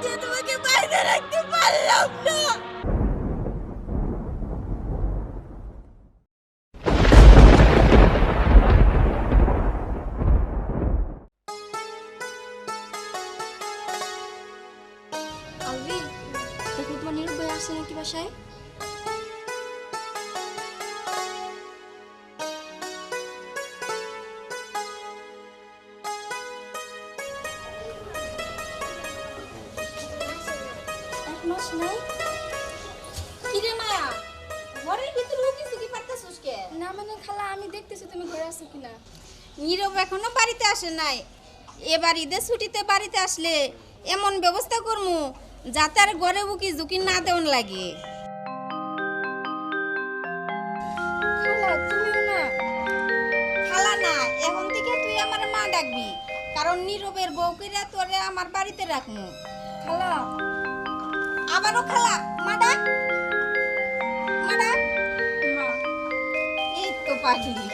দিয়ে তোমাকে বাইরে রাখতে মাস নাই? কিরে মায়া ঘরের ভিতর লুকি সুকি পারতেছিস কে? না মানে খালা আমি দেখতেছি তুমি ঘরে আছো কিনা। নীরব এখনও বাড়িতে আসে নাই। এবার ঈদের ছুটিতে বাড়িতে আসলে এমন ব্যবস্থা করমু যাতে আর ঘরে বুকি ঝুঁকি না দেওয়ান লাগে। খালা না। এখন থেকে তুই আমার মা ডাকবি কারণ নীরবের বউ কইরা তোরে আমার বাড়িতে রাখমু। খালা আবারও খালা। মা ডাক মা ডাক এই তো পাগলি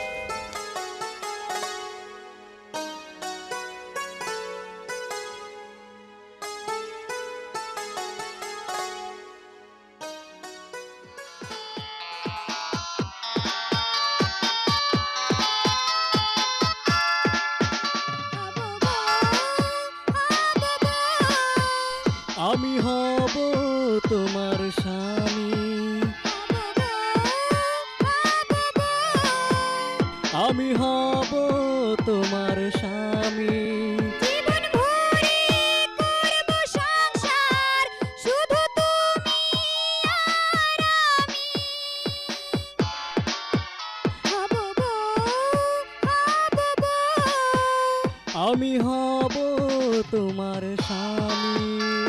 আমি হব তোমার স্বামী।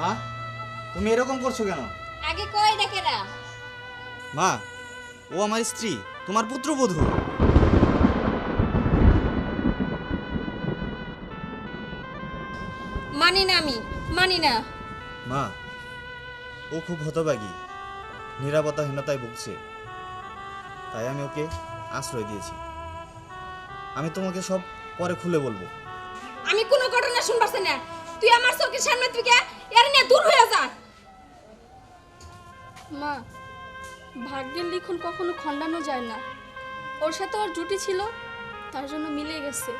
মা তুমি এরকম করছ কেন? আগে কই এটা কেরা মা ও আমার স্ত্রী তোমার পুত্রবধূ। মানি না আমি মানি না। মা ও খুব হতবাগী নিরাপত্তাহীনতায় ভুগছে। তাই আমি ওকে আশ্রয় দিয়েছি। আমি তোমাকে সব পরে খুলে বলব। আমি কোনো ঘটনা শুনবার চাই না। তুই আমার চোখের সামনে থেকে এর নিয়ে দূর হয়ে যা। মা ভাগ্যের লিখন কখনো খণ্ডানো যায় না। ওর সাথে ওর জুটি ছিল তার জন্য মিলে গেছে।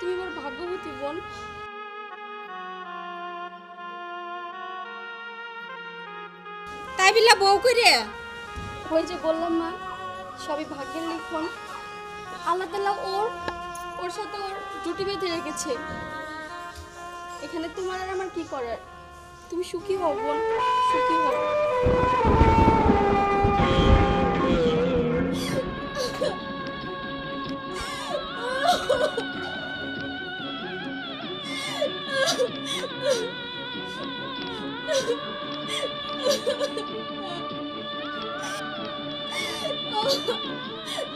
তুমি বড় ভাগ্যবতী বোন। তাই বিলা বউ কইরে। ওই যে বললাম মা সবই ভাগ্যের লিখন। আল্লাহ তাআলা ওর ওর সাথে ওর জুটি বেঁধে রেখেছে। এখানে তোমার আর আমার কি করার? তুমি সুখী হও, বোন। সুখী হও।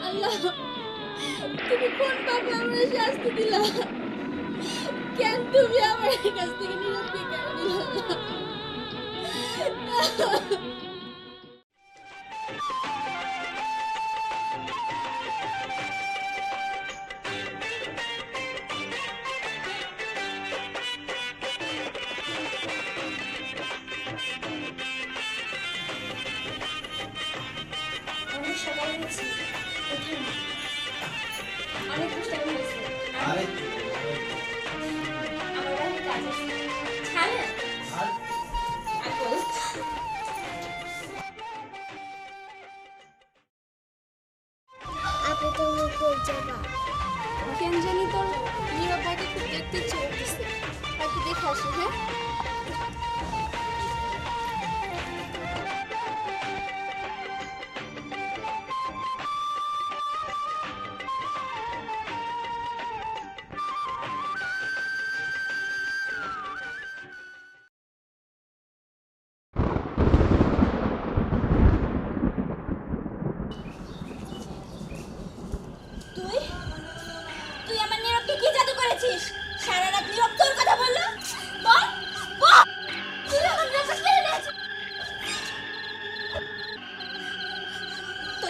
আল্লাহ, তুমি কোন পাপে আমার শাস্তি দিলা? কেন তুমি আমার কাছ থেকে নীরবকে কেন নিলাম আরেকটু Bye.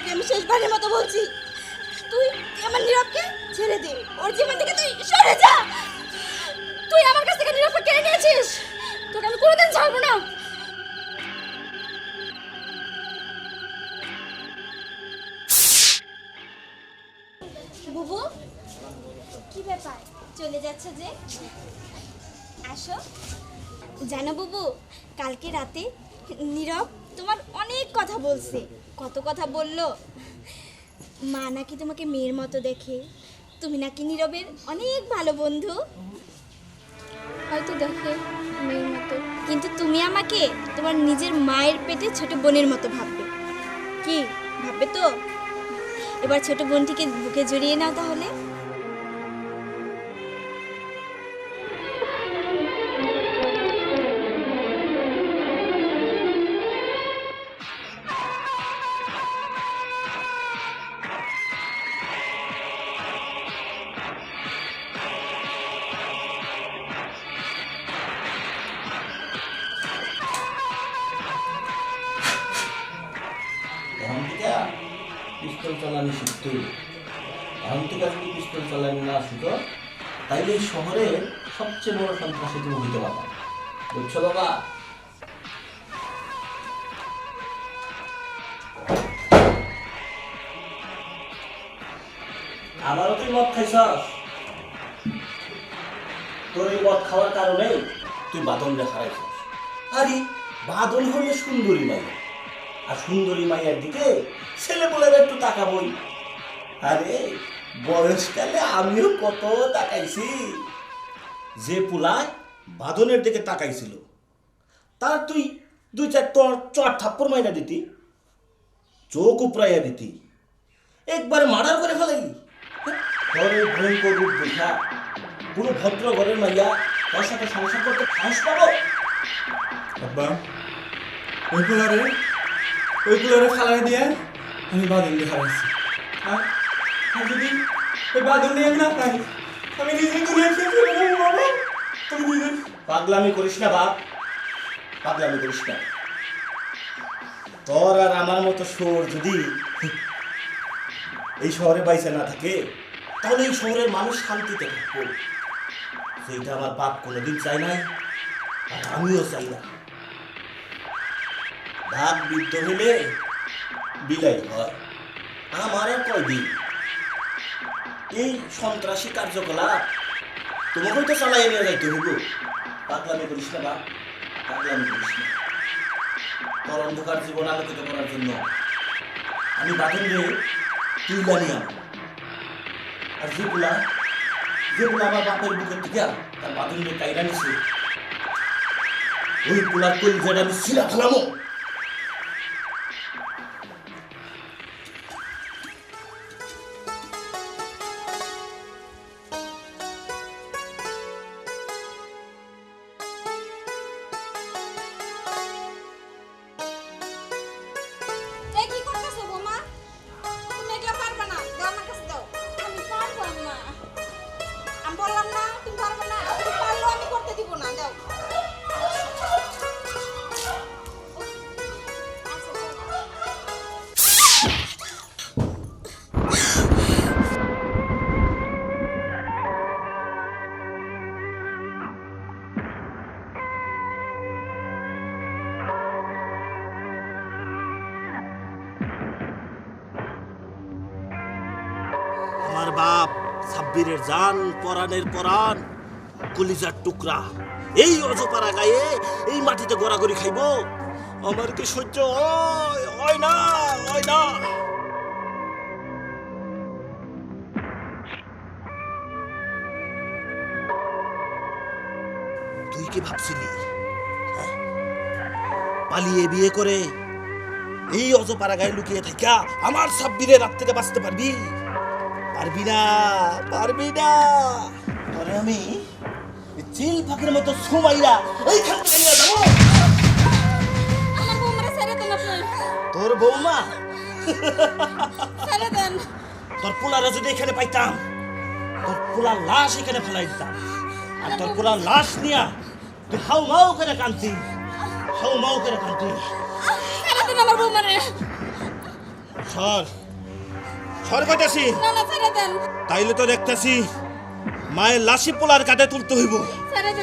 তোকে আমি শেষবারের মতো বলছি, তুই আমার নীরবকে ছেড়ে দে। ওর জীবন থেকে তুই সরে যা। তুই আমার কাছ থেকে নীরবকে কেড়ে নিয়েছিস। তোকে আমি কোনোদিন ছাড়বো না। বুবু, কি ব্যাপার? চলে যাচ্ছ যে? আসো। জানো বুবু, কালকে রাতে নীরব তোমার কথা বলছে। কত কথা বলল? মা নাকি তোমাকে মেয়ের মতো দেখে। তুমি নাকি নীরবের অনেক ভালো বন্ধু। হয়তো দেখে মেয়ের মতো। কিন্তু তুমি আমাকে তোমার নিজের মায়ের পেটে ছোট বোনের মতো ভাববে। কি? ভাববে তো? এবার ছোট বোনটিকে বুকে জড়িয়ে নাও তাহলে। শহরের সবচেয়ে বড় সন্ত্রাসী তুমি হইতে পারবা বুঝছ বাবা? আমারও তুই মদ খাইছস? তোর এই মদ খাওয়ার কারণে তুই বাদনরে হারাইছস। আরে বাদন হলে সুন্দরী মাইয়া। আর সুন্দরী মাইয়ার দিকে ছেলে বলে একটু তাকাবই। আরে, বয়সকালে আমিও কত তাকাইছি। যে পুলায় বাঁধনের দিকে তাকাইছিল, তার তুই দুই চার তোর চট থাপ্পর মাইনা দিতি, চোখ উপরাইয়া দিতি। একবারে মার্ডার করে ফেলাই ঘরে ভয়ঙ্কর রূপ দেখা ভদ্র ঘরের মাইয়া তার সাথে সংসার করতে পাবো? আব্বা, ওই ওই দিয়ে আমি বাদল দিয়ে হারাইছি। আর যদি ওই বাদল নিয়ে না পাই আমি নিজে বাবা। পাগলামি করিস না, বাপ। পাগলামি করিস না। তোর আর আমার মতো সোর যদি এই শহরে বাইসে না থাকে, তাহলে এই শহরের মানুষ শান্তিতে থাকব। সেইটা আমার বাপ কোনোদিন চাই নাই, আর আমিও চাই না। ভাগ বৃদ্ধ হলে বিদায় হয়। আমার আর কয়দিন? এই সন্ত্রাসী কার্যকলাপ। তোমাকেও তো চালাই নিয়ে যাইতে হইব। পাগলামি করিস না, বাপ। পাগলামি করিস না। তোর অন্ধকার জীবন আলোকিত করার জন্য আমি বাদন রে তুইলা নিয়াম আর যেগুলা যেগুলা আমার বাপের বুকের থেকে তার বাদন রে কাইরা নিছে, ওই পোলার কই যেটা আমি ছিলা ফেলামো সাব্বিরের জান পরাণের পরাণ, কলিজার টুকরা। এই অজপাড়া গায়ে এই মাটিতে গড়াগড়ি খাইব। আমার কি সহ্য হয়? না হয় না। তুই কি ভাবছিলি? হ্যাঁ? পালিয়ে বিয়ে করে এই অজপাড়া গায়ে লুকিয়ে থাকা আমার সাব্বিরের রাত থেকে বাঁচতে পারবি? পারবি না পারবি না। পরে আমি চিল ফাঁকের মতো সুমাইয়া এইখান থেকে নিয়ে যাব। তোর বৌমা? তোর পোলারা যদি এখানে পাইতাম। তোর পোলার লাশ এখানে ফেলাই দিতাম। আর তোর পোলার লাশ নিয়া তুই হাউ মাউ করে কান্তি হাউ মাউ করে কান্তি আমার বৌমারে। সর। তাইলে তো দেখতাছি মায়ের লাশি পোলার কাঁধে তুলতে হইব। আমার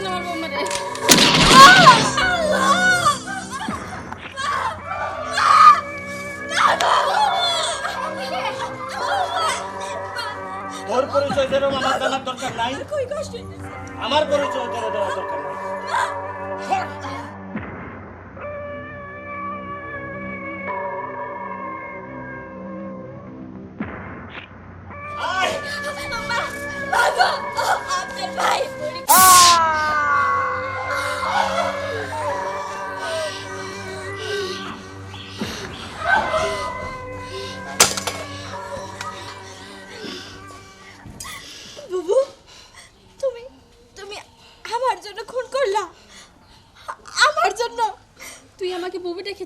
তোর পরিচয় যেরকম আমার জানার দরকার নাই। আমার পরিচয় তোর দেওয়ার দরকার নাই।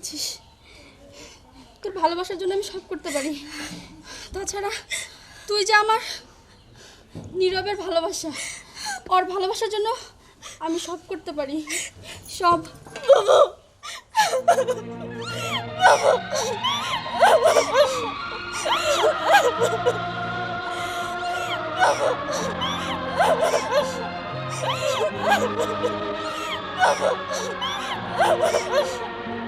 ডেকেছিস তোর ভালোবাসার জন্য আমি সব করতে পারি। তাছাড়া তুই যে আমার নীরবের ভালোবাসা, ওর ভালোবাসার জন্য আমি সব করতে পারি। সব। মা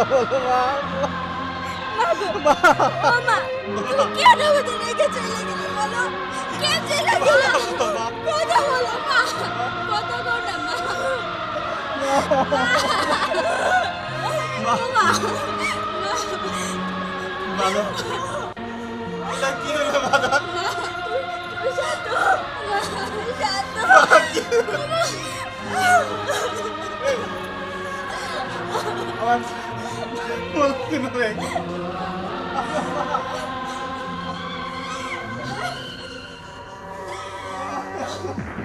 কথা বলো মা মামা তুমি কেন আমাদের রেখে চলে গেলে বলো কে চলে গেল কথা বলো মা কথা বলো না মা ভালো এটা কি হলো বাধা আমার মন কেন রে মায়া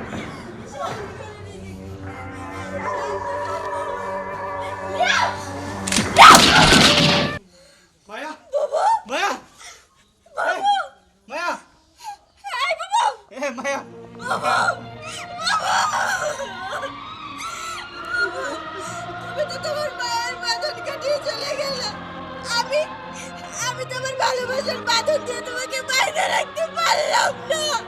Benedetto, parla un!